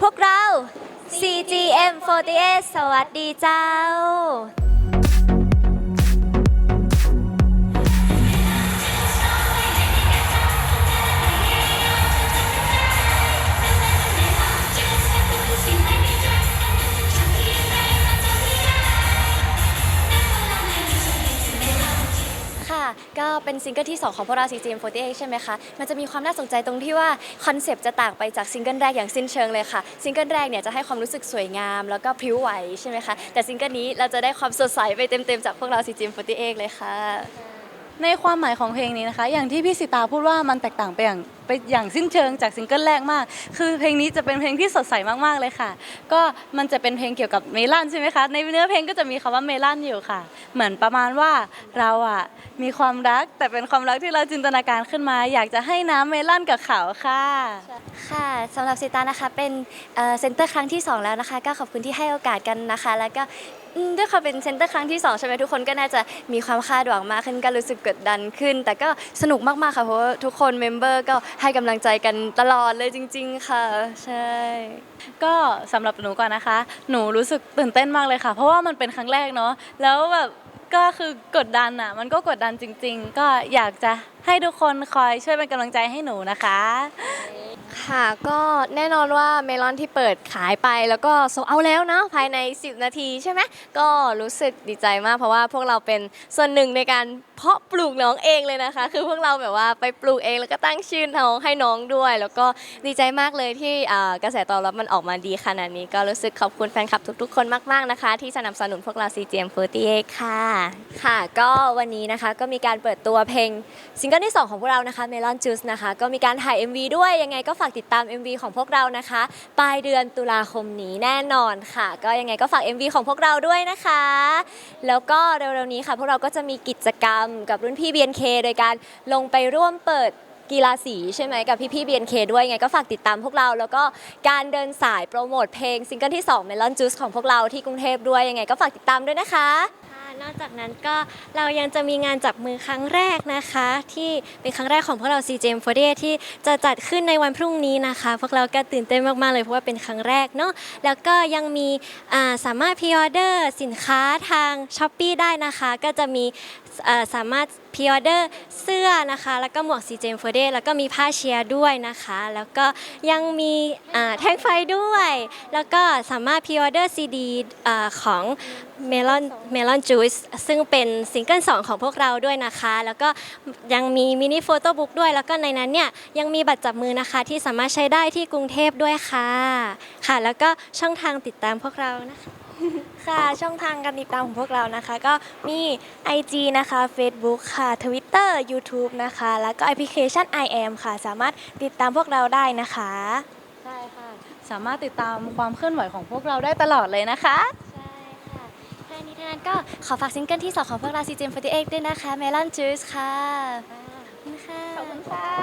พวกเรา CGM48 สวัสดีเจ้า ก็เป็นซิงเกิลที่ 2 ของพวกเรา CGM48 ใช่ไหมคะ มันจะมีความน่าสนใจตรงที่ว่าคอนเซปต์จะต่างไปจากซิงเกิลแรกอย่างสิ้นเชิงเลยค่ะ ซิงเกิลแรกเนี่ยจะให้ความรู้สึกสวยงาม แล้วก็พริ้วไหวใช่ไหมคะ แต่ซิงเกิลนี้เราจะได้ความสดใสไปเต็มๆจากพวกเรา CGM48 เลยค่ะ ในความหมายของเพลงนี้นะคะ อย่างที่พี่สิตาพูดว่ามันแตกต่างไปอย่าง ไปอย่างสิ้นเชิงจากซิงเกิลแรกมาก คือเพลงนี้จะเป็นเพลงที่สดใสมากๆเลยค่ะ ก็มันจะเป็นเพลงเกี่ยวกับเมลอนใช่ไหมคะ ในเนื้อเพลงก็จะมีคำว่าเมลอนอยู่ค่ะ เหมือนประมาณว่าเราอะมีความรักแต่เป็นความรักที่เราจินตนาการขึ้นมา อยากจะให้น้ำเมลอนกับเขาค่ะ ค่ะสำหรับสิตานะคะเป็นเซนเตอร์ครั้งที่ 2 แล้วนะคะ ก็ขอบคุณที่ให้โอกาสกันนะคะ แล้วก็ด้วยความเป็นเซนเตอร์ครั้งที่ 2 ใช่ไหมทุกคนก็น่าจะมีความคาดหวังมากขึ้นก็รู้สึกกดดันขึ้น แต่ก็สนุกมาก ๆ ค่ะ เพราะว่าทุกคนเมมเบอร์ก็ให้กำลังใจกันตลอดเลยจริง ๆ ค่ะ ใช่ ก็สำหรับหนูก่อนนะคะ หนูรู้สึกตื่นเต้นมากเลยค่ะ เพราะว่ามันเป็นครั้งแรกเนาะแล้วแบบก็คือกดดันอะ มันก็กดดันจริง ๆ ก็อยากจะให้ทุกคนคอยช่วยเป็นกำลังใจให้หนูนะคะ ค่ะก็แน่นอนว่าเมลอนที่เปิดขายไปแล้วก็โซเอาแล้วนะภายใน 10 นาทีใช่ไหมก็รู้สึกดีใจมากเพราะว่าพวกเราเป็นส่วนหนึ่งในการเพาะปลูกน้องเองเลยนะคะ คือพวกเราแบบว่าไปปลูกเองแล้วก็ตั้งชื่อน้องให้น้องด้วย แล้วก็ดีใจมากเลยที่กระแสตอบรับมันออกมาดีขนาดนี้ ก็รู้สึกขอบคุณแฟนคลับทุกๆ คนมากๆนะคะ ที่สนับสนุนพวกเรา CGM48 ค่ะค่ะ ก็วันนี้นะคะก็มีการเปิดตัวเพลงซิงเกิลที่ 2 ของพวกเรานะคะ Melon Juice นะคะก็มีการถ่าย MV ด้วยยังไงก็ฝากติดตาม MV ของพวกเรานะคะ ปลายเดือนตุลาคมนี้แน่นอนค่ะ ก็ยังไงก็ฝาก MV ของพวกเราด้วยนะคะ แล้วก็เร็วๆนี้ค่ะ พวกเราก็จะมีกิจกรรมกับรุ่นพี่ BNK โดยการลงไปร่วมเปิดกีฬาสีใช่ไหมกับพี่ๆ BNK ด้วยไงก็ฝากติดตามพวกเรา แล้วก็การเดินสายโปรโมทเพลงซิงเกิลที่2 Melon Juice ของพวกเราที่กรุงเทพด้วยยังไงก็ฝากติดตามด้วยนะคะ นอกจากนั้นก็เรายังจะมีงานจับมือครั้งแรกนะคะ ที่เป็นครั้งแรกของพวกเรา CGM48 ที่จะจัดขึ้นในวันพรุ่งนี้นะคะ พวกเราก็ตื่นเต้นมากๆเลยเพราะว่าเป็นครั้งแรกเนาะแล้วก็ยังมีสามารถพ r ออเดอร์สินค้าทาง s h อ p e e ได้นะคะ ก็จะมีสามารถพ r ออเดอร์เสื้อนะคะ แล้วก็หมวก CGM48 แล้วก็มีผ้าเชียร์ด้วยนะคะ แล้วก็ยังมีแท่งไฟด้วย แล้วก็สามารถพ r ออเดอร์ซีดีของ Melon Melon Juice ซึ่งเป็นซิงเกิล2ของพวกเราด้วยนะคะ แล้วก็ยังมีมินิโฟโต้บุ๊กด้วย แล้วก็ในนั้นเนี่ยยังมีบัตรจับมือนะคะ ที่สามารถใช้ได้ที่กรุงเทพด้วยค่ะค่ะ แล้วก็ช่องทางติดตามพวกเรานะคะค่ะช่องทางการติดตามของพวกเรานะคะ ก็มี IG นะคะ Facebook ค่ะ Twitter YouTube นะคะ แล้วก็แอปพลิเคชัน i am ค่ะ สามารถติดตามพวกเราได้นะคะ ใช่ค่ะ สามารถติดตามความเคลื่อนไหวของพวกเราได้ตลอดเลยนะคะ นี้ทานั้นก็ขอฝากซิงเกิลที่ 2 ของพวกเรา CGM48 ด้วยนะคะ Melon Juice ค่ะขอบคุณค่ะ ขอบคุณค่ะ